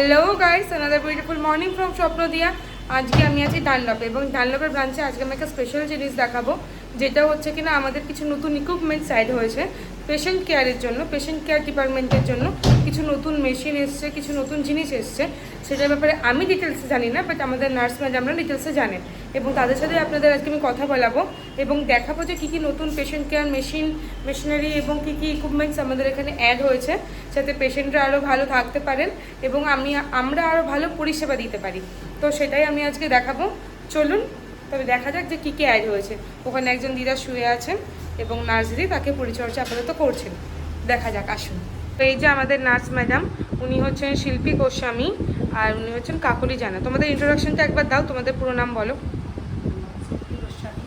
Hello guys another beautiful morning from Swapna Diya আজকে আমি আছি ডানলপে এবং ডানলপের ব্রাঞ্চে আজকে আমি একটা স্পেশাল জিনিস দেখাবো, যেটা হচ্ছে কিনা আমাদের কিছু নতুন ইকুইপমেন্ট সাইড হয়েছে পেশেন্ট কেয়ারের জন্য পেশেন্ট কেয়ার ডিপার্টমেন্টের জন্য। কিছু নতুন মেশিন এসছে, কিছু নতুন জিনিস এসছে, সেটার ব্যাপারে আমি ডিটেলসে জানি না বাট আমাদের নার্স ম্যাডামরা ডিটেলসে জানেন এবং তাদের সাথে আপনাদের আজকে আমি কথা বলাবো এবং দেখাবো যে কী কী নতুন পেশেন্ট কেয়ার মেশিন মেশিনারি এবং কী কী ইকুইপমেন্টস আমাদের এখানে অ্যাড হয়েছে, যাতে পেশেন্টরা আরও ভালো থাকতে পারেন এবং আমি, আমরা আরও ভালো পরিষেবা দিতে পারি। তো সেটাই আমি আজকে দেখাবো। চলুন, তবে দেখা যাক যে কী কী অ্যাড হয়েছে। ওখানে একজন দিদা শুয়ে আছেন এবং নার্স দিদি তাকে পরিচর্যা আপাতত করছেন। দেখা যাক, আসুন। তো এই যে আমাদের নার্স ম্যাডাম উনি হচ্ছেন শিল্পী গোস্বামী আর উনি হচ্ছেন কাকলি জানা। তোমাদের ইন্ট্রোডাকশনটা একবার দাও তোমাদের পুরো নাম বলো।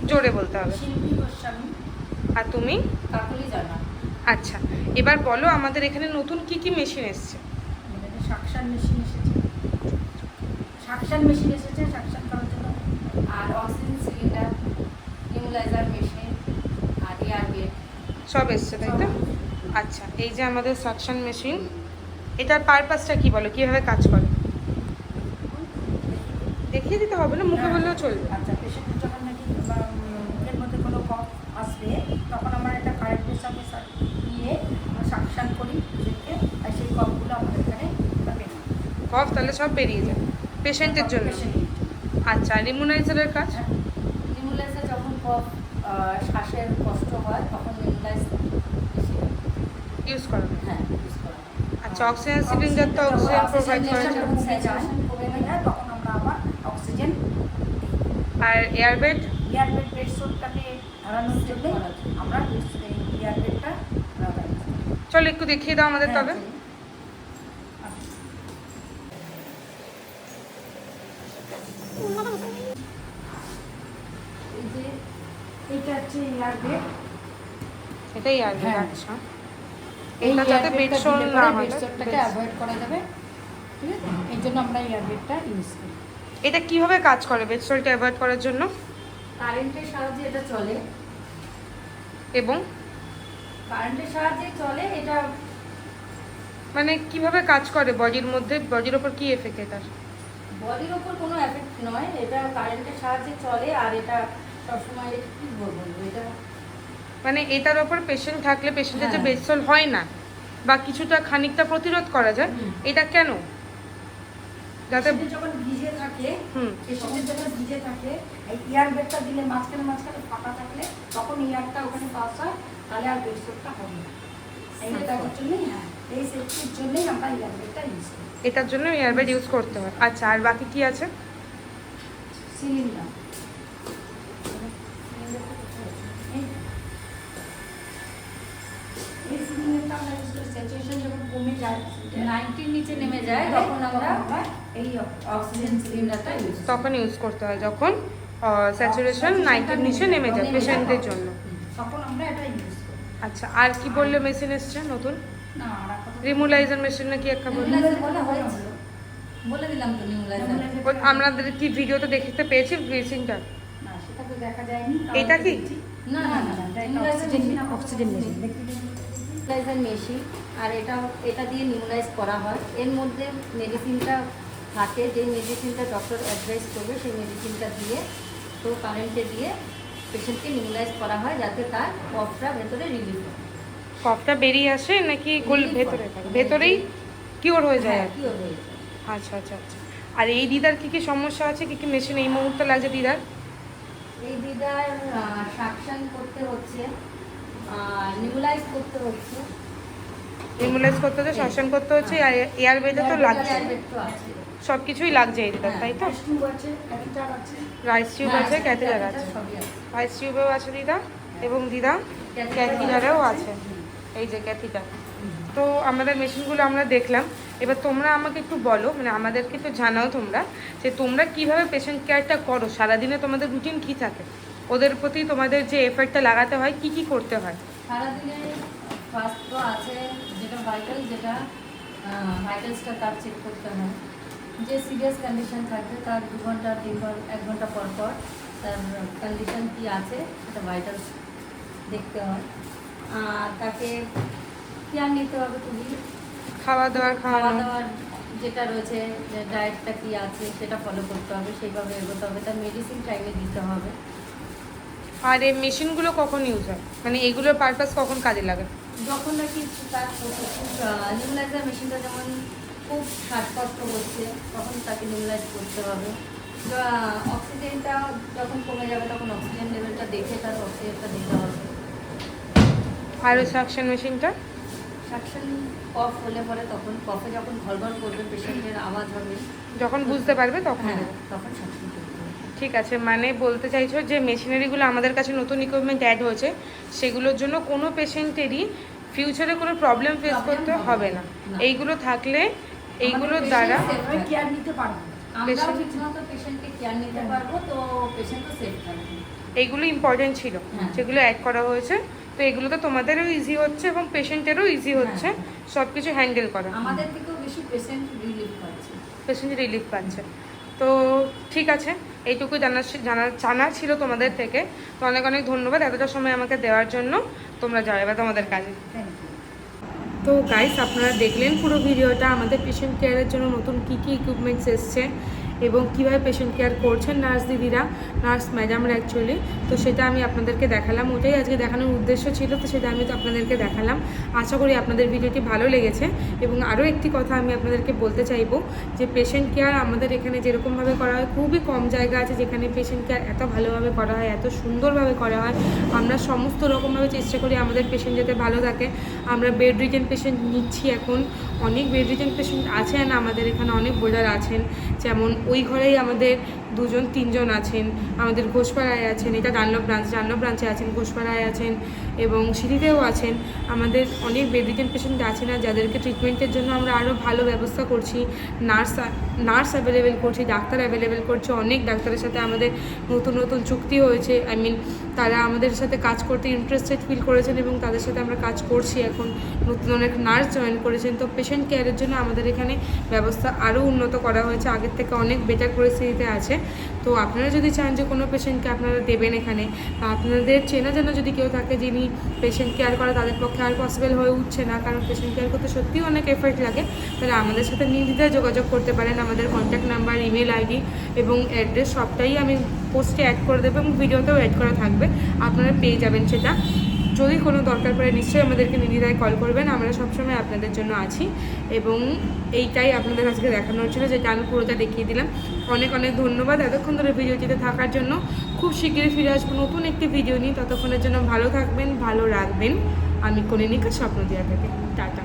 জোরে বলতে হবে। গোস্বামী। আর তুমি? কাকুলি জানা। আচ্ছা এবার বলো আমাদের এখানে নতুন কি কি মেশিন এসছে? সাকশান মেশিন এসেছে। সাকশান মেশিন এসেছে করার জন্য। আর অক্সিজেন সিলিন্ডার নিউলাইজার মেশিন আর সব এসছে তাই তো? আচ্ছা এই যে আমাদের সাকশন মেশিন এটার পারপাসটা কি বলো? কীভাবে কাজ করে? দেখিয়ে দিতে হবে না মুখে বললেও চলবে। আচ্ছা পেশেন্টের যখন নাকি বা, মুখের মধ্যে কোনো কফ আসবে তখন আমরা একটা কারেন্টের সঙ্গে আমরা সাকশান করি পেশেন্টকে আর সেই কফগুলো আমাদের এখানে কফ তাহলে সব বেরিয়ে যায় পেশেন্টের জন্য। আচ্ছা রিমুনাইজারের কাজ? নিমুলাইজে যখন কফ শ্বাসের কষ্ট হয় তখন বেশি ইউজ করা। হ্যাঁ ইউজ করা। আচ্ছা অক্সিজেন সিলিন্ডার তো অক্সিজেন প্রোভাইড করে যখন তখন আমরা আবার অক্সিজেন আর এয়ারবেড বেড সোটটাকে হারানোর জন্য আমরা এয়ারবেডটা চলো একটু দেখিয়ে দাও আমাদের তবে। এই যে এটা হচ্ছে এয়ারবেড এটাই এয়ারবেড হ্যাঁ। আচ্ছা। এই এটা যাতে এয়ারবেডটা না হয়। বেডশোটটাকে অ্যাভয়েড করা যাবে। ঠিক আছে? এই জন্য আমরা এয়ারবেডটা ইউজ করি। এটা কীভাবে কাজ করে বেডসোলটা অ্যাভয়েড করার জন্য? কারেন্টের সাহায্যে এটা চলে। এবং? কারেন্টের সাহায্যে চলে এটা মানে কীভাবে কাজ করে বডির মধ্যে? বডির ওপর কি এফেক্ট এটার বডির ওপর কোনো এফেক্ট নয় এটা কারেন্টের সাহায্যে চলে আর এটা সবসময় কি বলব? এটা মানে এটার ওপর পেশেন্ট থাকলে পেশেন্টের যে হ্যাঁ। বেডসোল হয় না বা কিছুটা খানিকটা প্রতিরোধ করা যায় এটা কেন? যাতে যখন ভিজে থাকে হুম। পেশেন্টের যখন ভিজে থাকে এই ইয়ার বেডটা দিলে মাঝখানে মাঝখানে ফাঁকা থাকলে তখন ইয়ারটা ওখানে পাস হয় তাহলে আর বেডশোটটা হবে না। জন্যই হ্যাঁ এই সেফটির জন্যই আমরা ইয়ার বেডটা ইউজ করি। এটার জন্য এয়ারবেড ইউজ করতে হয়। আচ্ছা আর বাকি কি আছে? সিলিন্ডার নাইনটির নিচে নেমে যায় তখন আমরা এই অক্সিজেন সিলিন্ডারটা ইউজ তখন ইউজ করতে হয় যখন স্যাচুরেশন নাইনটির নিচে নেমে যায় পেশেন্টদের জন্য। তখন আমরা এটা ইউজ করি। আচ্ছা আর কি বললে মেশিন এসছে নতুন? না রিমুলাইজার মেশিন নাকি একটা বললে? বলে দিলাম তো নিউলাইজার আমাদের কি ভিডিওতে দেখতে পেয়েছি মেশিনটা না সেটা তো দেখা যায়নি এটা কি? না না না না oxygen oxygen machine nebulizer machine আর এটা এটা দিয়ে নিউলাইজ করা হয়। এর মধ্যে মেডিসিনটা থাকে যে মেডিসিনটা ডক্টর অ্যাডভাইস করবে সেই মেডিসিনটা দিয়ে তো কারেন্টে দিয়ে পেশেন্টকে নিউলাইজ করা হয় যাতে তার কফটা ভেতরে রিলিফ হয়। কফটা বেরিয়ে আসে নাকি গোল ভেতরে থাকে? ভেতরেই কিওর হয়ে যায় হ্যাঁ আর কি? কি হয়ে যায়। আচ্ছা আচ্ছা আচ্ছা। আর এই দিদার কি কি সমস্যা আছে? কি কি মেশিন এই মুহূর্তে লাগছে দিদার? এই দিদার সাকশন করতে হচ্ছে। নিউলাইজ করতে হচ্ছে। রিমুলাইজ করতে হচ্ছে শাসন করতে হচ্ছে আর এয়ার বেডে তো লাগছে। তো সব কিছুই লাগছে এই দিদার তাই তো? রাইস টিউব আছে ক্যাথেটার আছে। রাইস টিউবেও আছে দিদা এবং দিদা ক্যাথিটারেও আছে। এই যে ক্যাথিটার তো আমাদের মেশিনগুলো আমরা দেখলাম। এবার তোমরা আমাকে একটু বলো মানে আমাদেরকে একটু জানাও তোমরা যে তোমরা কীভাবে পেশেন্ট কেয়ারটা করো? সারাদিনে তোমাদের রুটিন কী থাকে? ওদের প্রতি তোমাদের যে এফেক্টটা লাগাতে হয় কি কি করতে হয়? সারাদিনে ফার্স্ট তো আছে যেটা ভাইটাল যেটা ভাইটালসটা তার চেক করতে হয়। যে সিরিয়াস কন্ডিশন থাকবে তার দু ঘণ্টা তিন ঘণ্টা এক ঘণ্টা পর পর তার কন্ডিশন কি আছে সেটা ভাইটালস দেখতে হয়। আর তাকে কেয়ার নিতে হবে খুবই। খাওয়া দাওয়ার খাওয়া দাওয়ার যেটা রয়েছে যে ডায়েটটা কী আছে সেটা ফলো করতে হবে সেইভাবে এগোতে হবে। তার মেডিসিন টাইমে দিতে হবে। আর এই মেশিনগুলো কখন ইউজ হয়? মানে এগুলোর পারপাস কখন কাজে লাগে? যখন নাকি তার নিউলাইজার মেশিনটা যেমন খুব শ্বাসকষ্ট হচ্ছে তখন তাকে নিউলাইজ করতে হবে। অক্সিজেনটা যখন কমে যাবে তখন অক্সিজেন লেভেলটা দেখে তার অক্সিজেনটা দিতে হবে। আর ওই সাকশন মেশিনটা সাকশন কফ হলে পরে তখন কফে যখন ঘরঘর করবে পেশেন্টের আওয়াজ হবে যখন বুঝতে পারবে তখন হ্যাঁ তখন সাকশন ঠিক আছে মানে বলতে চাইছো যে মেশিনারিগুলো আমাদের কাছে নতুন ইকুইপমেন্ট অ্যাড হয়েছে সেগুলোর জন্য কোনো পেশেন্টেরই ফিউচারে কোনো প্রবলেম ফেস করতে হবে না। এইগুলো থাকলে এইগুলোর দ্বারা কেয়ার নিতে পারব। এইগুলো ইম্পর্টেন্ট ছিল হ্যাঁ। যেগুলো অ্যাড করা হয়েছে তো এগুলো তো তোমাদেরও ইজি হচ্ছে এবং পেশেন্টেরও ইজি হচ্ছে হ্যাঁ। সব কিছু হ্যান্ডেল করা। আমাদের থেকেও বেশি পেশেন্ট রিলিফ পাচ্ছে। পেশেন্ট রিলিফ পাচ্ছে। তো ঠিক আছে এইটুকু জানা জানা জানা ছিল তোমাদের থেকে। তো অনেক অনেক ধন্যবাদ এতটা সময় আমাকে দেওয়ার জন্য। তোমরা যাও এবার তোমাদের কাজে। তো গাইস আপনারা দেখলেন পুরো ভিডিওটা। আমাদের পেশেন্ট কেয়ারের জন্য নতুন কী কী ইকুইপমেন্টস এসছে। এবং কীভাবে পেশেন্ট কেয়ার করছেন নার্স দিদিরা নার্স ম্যাডামরা অ্যাকচুয়ালি তো সেটা আমি আপনাদেরকে দেখালাম। ওটাই আজকে দেখানোর উদ্দেশ্য ছিল, তো সেটা আমি তো আপনাদেরকে দেখালাম। আশা করি আপনাদের ভিডিওটি ভালো লেগেছে এবং আরও একটি কথা আমি আপনাদেরকে বলতে চাইব যে পেশেন্ট কেয়ার আমাদের এখানে যেরকমভাবে করা হয়, খুবই কম জায়গা আছে যেখানে পেশেন্ট কেয়ার এত ভালোভাবে করা হয়, এত সুন্দরভাবে করা হয়। আমরা সমস্ত রকমভাবে চেষ্টা করি আমাদের পেশেন্ট যাতে ভালো থাকে। আমরা বেড রিজেন পেশেন্ট নিচ্ছি এখন। অনেক বেড রিজেন পেশেন্ট আছেন, আমাদের এখানে অনেক বোর্ডার আছেন। যেমন ওই ঘরেই আমাদের দুজন, তিনজন আছেন। আমাদের ঘোষপাড়ায় আছেন, এটা ডানলপ ব্রাঞ্চ, ডানলপ ব্রাঞ্চে আছেন, ঘোষপাড়ায় আছেন এবং সিঁড়িতেও আছেন। আমাদের অনেক বেড রিজেন পেশেন্ট আছেন আর যাদেরকে ট্রিটমেন্টের জন্য আমরা আরও ভালো ব্যবস্থা করছি। নার্স নার্স অ্যাভেলেবেল করছি, ডাক্তার অ্যাভেলেবেল করছি, অনেক ডাক্তারের সাথে আমাদের নতুন নতুন চুক্তি হয়েছে। আই মিন তারা আমাদের সাথে কাজ করতে ইন্টারেস্টেড ফিল করেছেন এবং তাদের সাথে আমরা কাজ করছি এখন। নতুন অনেক নার্স জয়েন করেছেন। তো পেশেন্ট কেয়ারের জন্য আমাদের এখানে ব্যবস্থা আরও উন্নত করা হয়েছে। আগের থেকে অনেক বেটার পরিস্থিতিতে আছে। তো আপনারা যদি চান যে কোনো পেশেন্টকে আপনারা দেবেন এখানে, বা আপনাদের চেনা জানা যদি কেউ থাকে যিনি পেশেন্ট কেয়ার করা, তাদের পক্ষে আর পসিবল হয়ে উঠছে না, কারণ পেশেন্ট কেয়ার করতে সত্যিই অনেক এফার্ট লাগে, তাহলে আমাদের সাথে নির্দ্বিধায় যোগাযোগ করতে পারেন। আমাদের কন্ট্যাক্ট নাম্বার ইমেল আইডি এবং অ্যাড্রেস সবটাই আমি পোস্টে অ্যাড করে দেবো এবং ভিডিওতেও অ্যাড করা থাকবে। আপনারা পেয়ে যাবেন সেটা। যদি কোনো দরকার পড়ে নিশ্চয়ই আমাদেরকে নির্দ্বিধায় কল করবেন। আমরা সবসময় আপনাদের জন্য আছি এবং এইটাই আপনাদের আজকে দেখানোর ছিল, যেটা আমি পুরোটা দেখিয়ে দিলাম। অনেক অনেক ধন্যবাদ। এতক্ষণ ধরে ভিডিওটিতে থাকার জন্য খুব শীঘ্রই ফিরে আসব নতুন একটি ভিডিও নিয়ে। ততক্ষণের জন্য ভালো থাকবেন, ভালো রাখবেন। আমি কনিনিকা স্বপ্ন দেওয়া থেকে। টাটা।